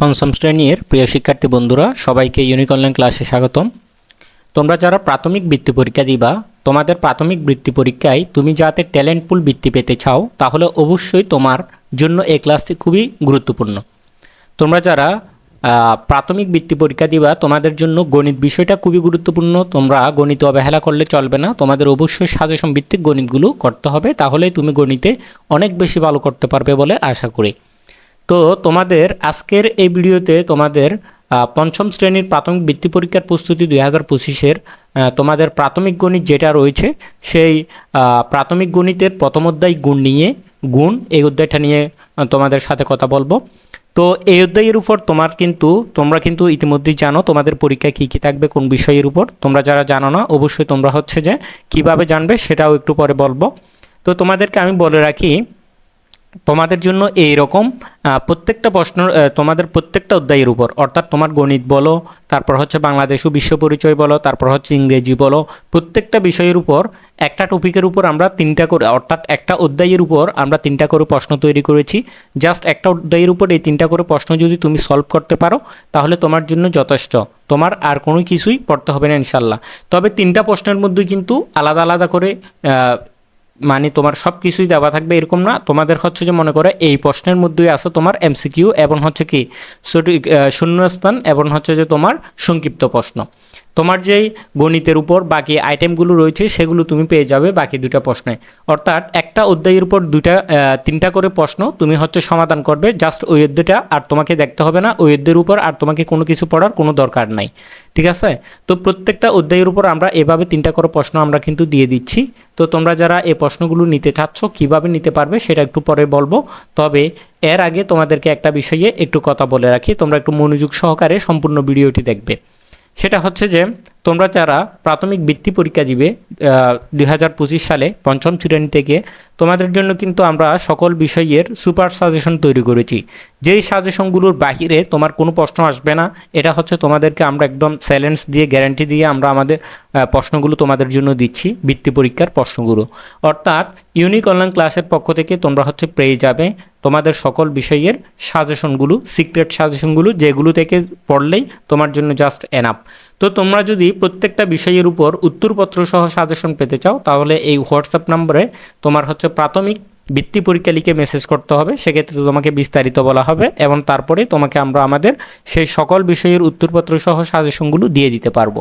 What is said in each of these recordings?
পঞ্চম শ্রেণির প্রিয় শিক্ষার্থী বন্ধুরা, সবাইকে ইউনিক অনলাইন ক্লাসে স্বাগতম। তোমরা যারা প্রাথমিক বৃত্তি পরীক্ষা দিবা, তোমাদের প্রাথমিক বৃত্তি পরীক্ষায় তুমি যাতে ট্যালেন্ট পুল বৃত্তি পেতে চাও, তাহলে অবশ্যই তোমার জন্য এই ক্লাসটি খুবই গুরুত্বপূর্ণ। তোমরা যারা প্রাথমিক বৃত্তি পরীক্ষা দিবা, তোমাদের জন্য গণিত বিষয়টা খুবই গুরুত্বপূর্ণ। তোমরা গণিত অবহেলা করলে চলবে না, তোমাদের অবশ্যই সাজেশন ভিত্তিক গণিতগুলো করতে হবে, তাহলেই তুমি গণিতে অনেক বেশি ভালো করতে পারবে বলে আশা করি। তো তোমাদের আজকের এই ভিডিওতে তোমাদের পঞ্চম শ্রেণির প্রাথমিক বৃত্তি পরীক্ষার প্রস্তুতি দুই হাজার পঁচিশের তোমাদের প্রাথমিক গণিত যেটা রয়েছে, সেই প্রাথমিক গণিতের প্রথম অধ্যায় গুণ নিয়ে, গুণ এই অধ্যায়টা নিয়ে তোমাদের সাথে কথা বলব। তো এই অধ্যায়ের উপর তোমার কিন্তু, তোমরা কিন্তু ইতিমধ্যেই জানো তোমাদের পরীক্ষায় কী কী থাকবে, কোন বিষয়ের উপর। তোমরা যারা জানো না, অবশ্যই তোমরা হচ্ছে যে কীভাবে জানবে সেটাও একটু পরে বলব। তো তোমাদেরকে আমি বলে রাখি তোমাদের জন্য এই রকম প্রত্যেকটা প্রশ্ন তোমাদের প্রত্যেকটা অধ্যায়ের উপর, অর্থাৎ তোমার গণিত বলো, তারপর হচ্ছে বাংলাদেশ ও বিশ্ব পরিচয় বলো, তারপর হচ্ছে ইংরেজি বলো, প্রত্যেকটা বিষয়ের উপর, একটা টপিকের উপর আমরা তিনটা করে, অর্থাৎ একটা অধ্যায়ের উপর আমরা তিনটা করে প্রশ্ন তৈরি করেছি। জাস্ট একটা অধ্যায়ের উপর এই তিনটা করে প্রশ্ন যদি তুমি সলভ করতে পারো, তাহলে তোমার জন্য যথেষ্ট। তোমার আর কোনো কিছুই পড়তে হবে না ইনশাল্লাহ তবে তিনটা প্রশ্নের মধ্যে কিন্তু আলাদা আলাদা করে মানে তোমার সব কিছুই দেওয়া থাকবে এরকম না। তোমাদের হচ্ছে যে মনে করে এই প্রশ্নের মধ্যেই আছে তোমার এমসিকিউ এবং হচ্ছে কি শূন্যস্থান এবং হচ্ছে যে তোমার সংক্ষিপ্ত প্রশ্ন। তোমার যেই গণিতের উপর বাকি আইটেমগুলো রয়েছে সেগুলো তুমি পেয়ে যাবে বাকি দুটা প্রশ্নে। অর্থাৎ একটা অধ্যায়ের উপর আহ, তিনটা করে প্রশ্ন তুমি হচ্ছে সমাধান করবে জাস্ট ওই অধ্যায়টা আর তোমাকে দেখতে হবে না ওই অধ্যায়ের উপর আর তোমাকে কোনো কিছু পড়ার কোনো দরকার নাই। ঠিক আছে? তো প্রত্যেকটা অধ্যায়ের উপর আমরা এভাবে তিনটা করে প্রশ্ন আমরা কিন্তু দিয়ে দিচ্ছি। তো তোমরা যারা এই প্রশ্নগুলো নিতে চাচ্ছ কীভাবে নিতে পারবে সেটা একটু পরে বলব। তবে এর আগে তোমাদেরকে একটা বিষয়ে একটু কথা বলে রাখি। তোমরা একটু মনোযোগ সহকারে সম্পূর্ণ ভিডিওটি দেখবে। সেটা হচ্ছে যে তোমরা যারা প্রাথমিক বৃত্তি পরীক্ষা দিবে দুই হাজার পঁচিশ সালে পঞ্চম শ্রেণি থেকে, তোমাদের জন্য কিন্তু আমরা সকল বিষয়ের সুপার সাজেশন তৈরি করেছি। যেই সাজেশনগুলোর বাহিরে তোমার কোনো প্রশ্ন আসবে না, এটা হচ্ছে তোমাদেরকে আমরা একদম স্যালেন্স দিয়ে, গ্যারান্টি দিয়ে আমরা আমাদের প্রশ্নগুলো তোমাদের জন্য দিচ্ছি, বৃত্তি পরীক্ষার প্রশ্নগুলো। অর্থাৎ ইউনিক অনলাইন ক্লাসের পক্ষ থেকে তোমরা হচ্ছে পেয়ে যাবে তোমাদের সকল বিষয়ের সাজেশনগুলো সিক্রেট সাজেশনগুলো, যেগুলো থেকে পড়লেই তোমার জন্য জাস্ট এনাফ তো তোমরা যদি প্রত্যেকটা বিষয়ের উপর উত্তরপত্র সহ সাজেশন পেতে চাও, তাহলে এই হোয়াটসঅ্যাপ নম্বরে তোমার হচ্ছে প্রাথমিক বৃত্তি পরীক্ষা লিখে মেসেজ করতে হবে। সেক্ষেত্রে তোমাকে বিস্তারিত বলা হবে এবং তারপরে তোমাকে আমরা আমাদের সেই সকল বিষয়ের উত্তরপত্র সহ সাজেশনগুলো দিয়ে দিতে পারব।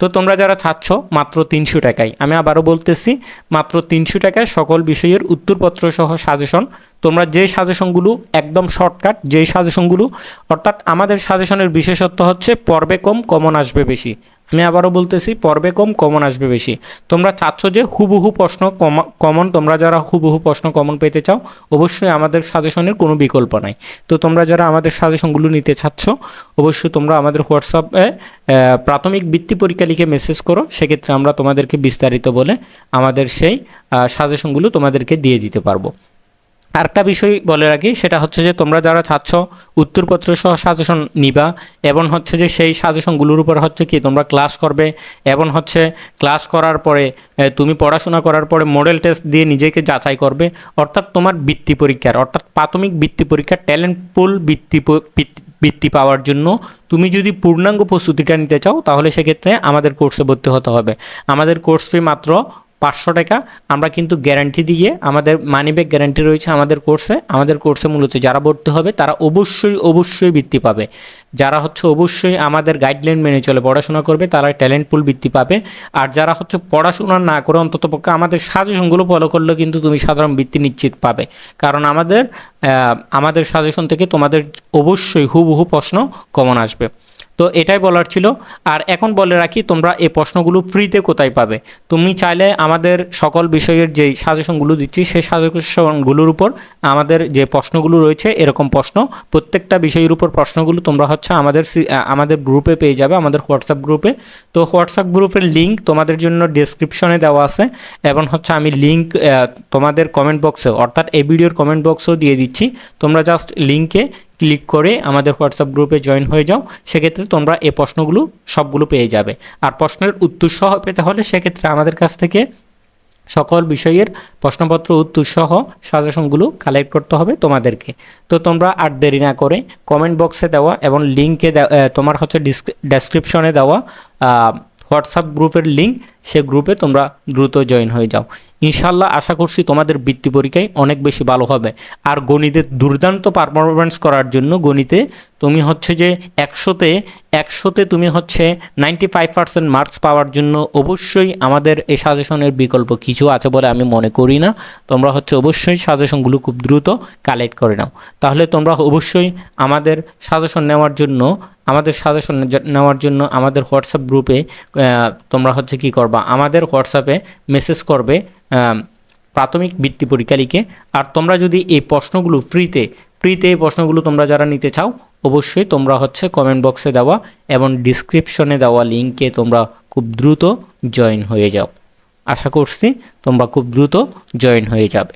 তো তোমরা যারা চাচ্ছ মাত্র তিনশো টাকায়। আমি আবারও বলতেছি, মাত্র তিনশো টাকায় সকল বিষয়ের উত্তরপত্র সহ সাজেশন। তোমরা যে সাজেশনগুলো, একদম শর্টকাট যেই সাজেশনগুলো, অর্থাৎ আমাদের সাজেশনের বিশেষত্ব হচ্ছে, পর্বে কম, কমন আসবে বেশি। আমি আবারও বলতেছি, পর্বে কম কমন আসবে বেশি। তোমরা চাচ্ছ যে হুবহু প্রশ্ন কমন তোমরা যারা হুবহু প্রশ্ন কমন পেতে চাও, অবশ্যই আমাদের সাজেশনের কোনো বিকল্প নাই। তো তোমরা যারা আমাদের সাজেশনগুলো নিতে চাচ্ছ, অবশ্যই তোমরা আমাদের হোয়াটসঅ্যাপে প্রাথমিক বৃত্তি পরীক্ষা লিখে মেসেজ করো। সেক্ষেত্রে আমরা তোমাদেরকে বিস্তারিত বলে আমাদের সেই সাজেশনগুলো তোমাদেরকে দিয়ে দিতে পারব। আরেকটা বিষয় বলে রাখি, সেটা হচ্ছে যে তোমরা যারা চাচ্ছ উত্তরপত্র সহ সাজেশন নিবা, এবং হচ্ছে যে সেই সাজেশনগুলোর উপর হচ্ছে কি তোমরা ক্লাস করবে, এবং হচ্ছে ক্লাস করার পরে তুমি পড়াশোনা করার পরে মডেল টেস্ট দিয়ে নিজেকে যাচাই করবে, অর্থাৎ তোমার বৃত্তি পরীক্ষার, অর্থাৎ প্রাথমিক বৃত্তি পরীক্ষার ট্যালেন্ট পুল বৃত্তি বৃত্তি- পাওয়ার জন্য তুমি যদি পূর্ণাঙ্গ প্রস্তুতিটা নিতে চাও, তাহলে সেক্ষেত্রে আমাদের কোর্সে ভর্তি হতে হবে। আমাদের কোর্স ফি মাত্র পাঁচশো টাকা। আমরা কিন্তু গ্যারান্টি দিয়ে আমাদের মানি মানিব্যাগ গ্যারান্টি রয়েছে আমাদের কোর্সে আমাদের কোর্সে মূলত যারা ভর্তি হবে, তারা অবশ্যই অবশ্যই বৃত্তি পাবে। যারা হচ্ছে অবশ্যই আমাদের গাইডলাইন মেনে চলে, পড়াশোনা করবে, তারা ট্যালেন্ট পুল বৃত্তি পাবে। আর যারা হচ্ছে পড়াশোনা না করে অন্তত পক্ষে আমাদের সাজেশনগুলো ফলো করলে কিন্তু তুমি সাধারণ বৃত্তি নিশ্চিত পাবে। কারণ আমাদের আমাদের সাজেশন থেকে তোমাদের অবশ্যই হুবহু প্রশ্ন কমন আসবে। তো এটাই বলার ছিল। আর এখন বলে রাখি, তোমরা এই প্রশ্নগুলো ফ্রিতে কোথায় পাবে? তুমি চাইলে আমাদের সকল বিষয়ের যে সাজেশনগুলো দিচ্ছি, সেই সাজেশনগুলোর উপর আমাদের যে প্রশ্নগুলো রয়েছে, এরকম প্রশ্ন, প্রত্যেকটা বিষয়ের উপর প্রশ্নগুলো তোমরা হচ্ছে আমাদের আমাদের গ্রুপে পেয়ে যাবে, আমাদের হোয়াটসঅ্যাপ গ্রুপে তো হোয়াটসঅ্যাপ গ্রুপের লিঙ্ক তোমাদের জন্য ডেসক্রিপশনে দেওয়া আছে, এবং হচ্ছে আমি লিঙ্ক তোমাদের কমেন্ট বক্সে অর্থাৎ এই ভিডিওর কমেন্ট বক্সেও দিয়ে দিচ্ছি। তোমরা জাস্ট লিঙ্কে ক্লিক করে আমাদের হোয়াটসঅ্যাপ গ্রুপে জয়েন হয়ে যাও। সেক্ষেত্রে তোমরা এই প্রশ্নগুলো সবগুলো পেয়ে যাবে। আর প্রশ্নের উত্তর সহ পেতে হলে সেক্ষেত্রে আমাদের কাছ থেকে সকল বিষয়ের প্রশ্নপত্র, উত্তর সহ সাজেশনগুলো কালেক্ট করতে হবে তোমাদেরকে। তো তোমরা আর দেরি না করে কমেন্ট বক্সে দেওয়া এবং লিঙ্কে তোমার হচ্ছে ডেসক্রিপশনে দেওয়া হোয়াটসঅ্যাপ গ্রুপের লিঙ্ক সে গ্রুপে তোমরা দ্রুত জয়েন হয়ে যাও। ইনশাল্লাহ আশা করছি তোমাদের বৃত্তি পরীক্ষায় অনেক বেশি ভালো হবে। আর গণিতের দুর্দান্ত পারফরমেন্স করার জন্য গণিতে তুমি হচ্ছে যে একশোতে একশোতে তুমি হচ্ছে নাইনটি ফাইভ পার্সেন্ট মার্কস পাওয়ার জন্য অবশ্যই আমাদের এই সাজেশনের বিকল্প কিছু আছে বলে আমি মনে করি না। তোমরা হচ্ছে অবশ্যই সাজেশনগুলো খুব দ্রুত কালেক্ট করে নাও। তাহলে তোমরা অবশ্যই আমাদের সাজেশন নেওয়ার জন্য, আমাদের সাজেশন নেওয়ার জন্য আমাদের হোয়াটসঅ্যাপ গ্রুপে তোমরা হচ্ছে কি করবা? আমাদের হোয়াটসঅ্যাপে মেসেজ করবে। প্রাথমিক বৃত্তি পরীক্ষা লিখে। আর তোমরা যদি এই প্রশ্নগুলো ফ্রিতে ফ্রিতে এই প্রশ্নগুলো তোমরা যারা নিতে চাও, অবশ্যই তোমরা হচ্ছে কমেন্ট বক্সে দেওয়া এবং ডিসক্রিপশনে দেওয়া লিঙ্কে তোমরা খুব দ্রুত জয়েন হয়ে যাও। আশা করছি তোমরা খুব দ্রুত জয়েন হয়ে যাবে।